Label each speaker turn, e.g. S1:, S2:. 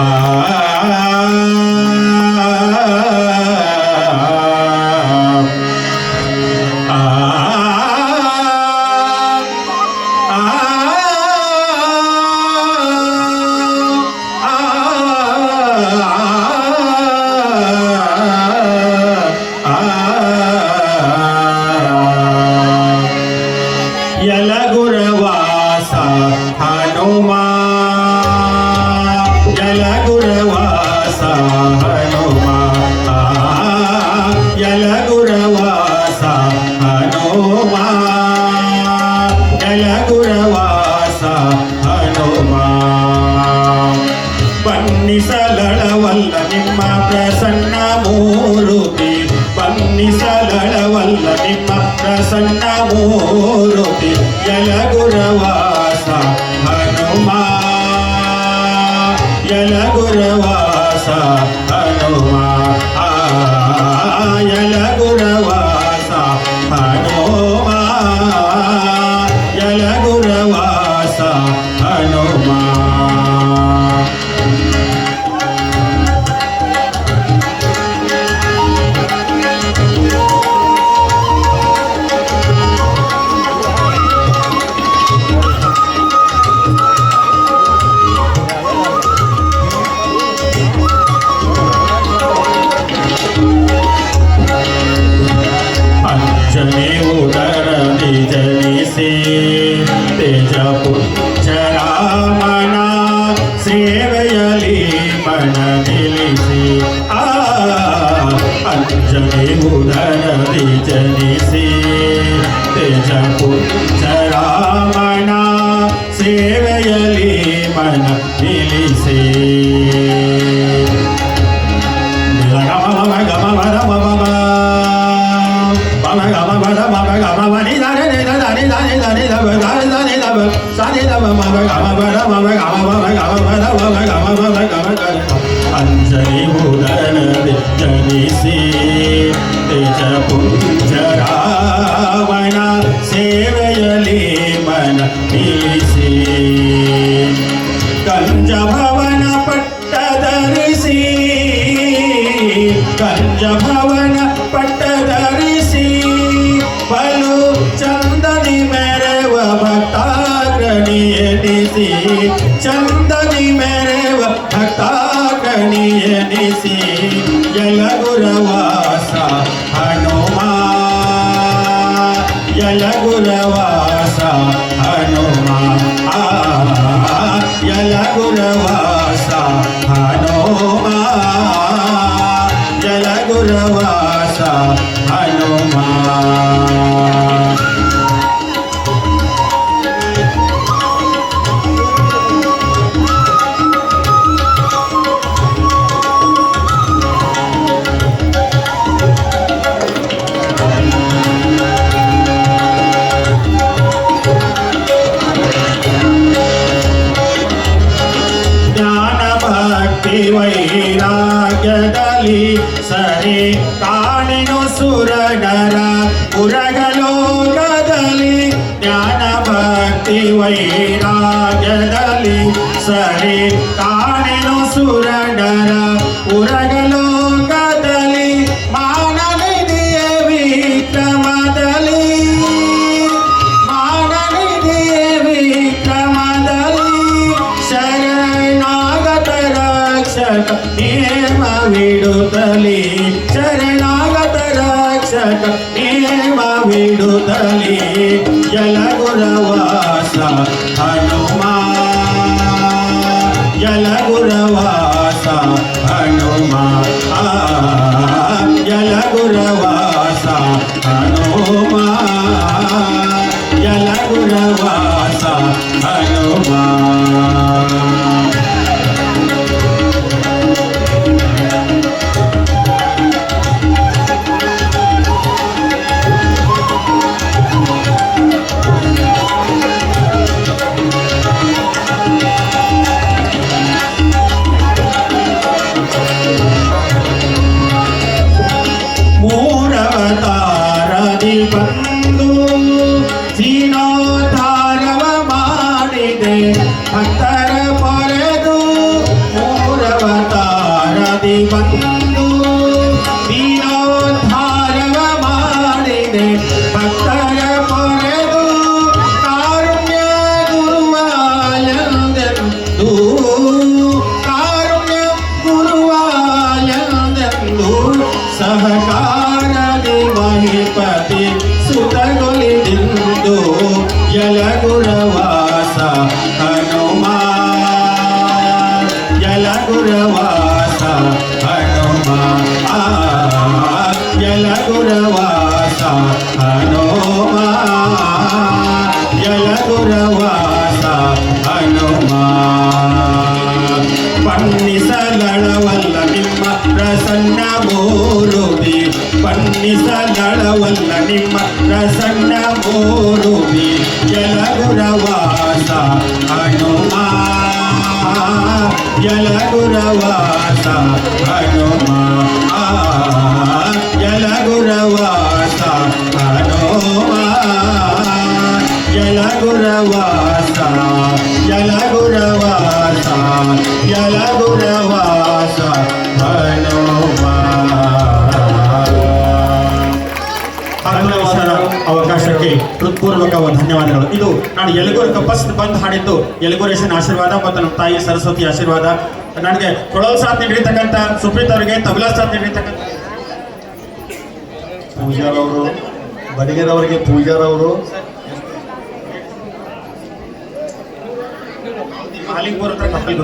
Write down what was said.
S1: Ah. ప్రసన్నమూరుతి పన్ని సగళ వల్ల నిమ్మ ప్రసన్నమూరుతి యలగురవాస హనుమా. యలగురవాస హనుమా. जमे उदर दिजनिसी तेजा पुत्र அஞ்சலி உதரனது ஜனிசே தேஜ புஞ்சராவண சேவையலே மன பீசே கஞ்ச பவன பட்டதரிசி கஞ்ச பவன பட்ட భక్తాగ్రణి ఎనిసి హనుమా. యలగురవాస హనుమా. ఆ, హనుమా. జలగురవాస హనుమా. ವೈರಾಗ್ಯದಲ್ಲಿ ಸರಿ ಕಾಣಿನು ಸುರಗರ ಪುರಗಲೋಕದಲ್ಲಿ ಜ್ಞಾನ ಭಕ್ತಿ ವೈರಾಗ್ಯದಲ್ಲಿ ಸರಿ ಕಾಣಿನು ಸುರಗರ ಪುರಗಲೋಕದಲ್ಲಿ విడుదలి శరణాగత రక్షక నేమ విడుదలి జలగురవాస హనుమా. జలగురవాస హనుమా. జలగురవాస హనుమా. జలగురవాస హనుమా. ಜೀರ್ಣೋದ್ಧಾರವ ಮಾಡಿದೆ ಭಕ್ತರ ಪೊರೆದು ಮೂರವತಾರದಿ ಬಂದು ಜೀರ್ಣೋದ್ಧಾರವ ಮಾಡಿದೆ ಭಕ್ತರ ಪೊರೆದು ಕಾರುಣ್ಯ ಗುರುವಾಯಂದೆಂದು ಕಾರುಣ್ಯ ಗುರುವಾಯಂದೆಂದು ಸಹಕಾರ ಮಹಿಪತಿ ಸುತಗೊಲಿದಿರು జల గురవాస హనుమా. జల గురవాస హనుమా. జల గురవాస హనుమా. హనుమా. ಬಣ್ಣಿಸಲಳವಲ್ಲ ನಿಮ್ಮ ಪ್ರಸನ್ನ ಮೂರುತಿ ಬಣ್ಣಿಸಲಳವಲ್ಲ ನಿಮ್ಮ ಪ್ರಸನ್ನ ಮೂರುತಿ ಯಲಗುರವಾಸ ಹನುಮ ಯಲಗುರವಾಸ ಹನುಮ ಆ, ಯಲಗುರವಾಸ ಹನುಮ ಯಲಗುರವಾಸ ಯಲಗುರವಾಸ ಯಲಗುರವಾಸ ಹನುಮ ಹನುಮೇಶ್ವರ ಅವಕಾಶಕ್ಕೆ ಹೃತ್ಪೂರ್ವಕ ಧನ್ಯವಾದಗಳು. ಇದು ನಾನು ಯಲಗೂರು ಫಸ್ಟ್ ಬಂದು ಹಾಡಿದ್ದು. ಯಲಗೂರೇಶನ್ ಆಶೀರ್ವಾದ ಮತ್ತು ನಮ್ಮ ತಾಯಿ ಸರಸ್ವತಿ ಆಶೀರ್ವಾದ. ನನಗೆ ಕೊಳಲ್ ಸಾಥ್ ನೀಡಿರ್ತಕ್ಕಂಥ, ಸುಪ್ರೀತ್ ಅವರಿಗೆ, ತಬಲಾ ಸಾಥ್ ನೀಡಿರ್ತಕ್ಕಂಥ.
S2: ಪೂಜಾರವರು ಬಡಿಗೆರವರಿಗೆ ಪೂಜಾರವರು
S1: ಮಾಲಿಂಗ್ಪುರ ಹತ್ರ ಕಪ್ಪಲ್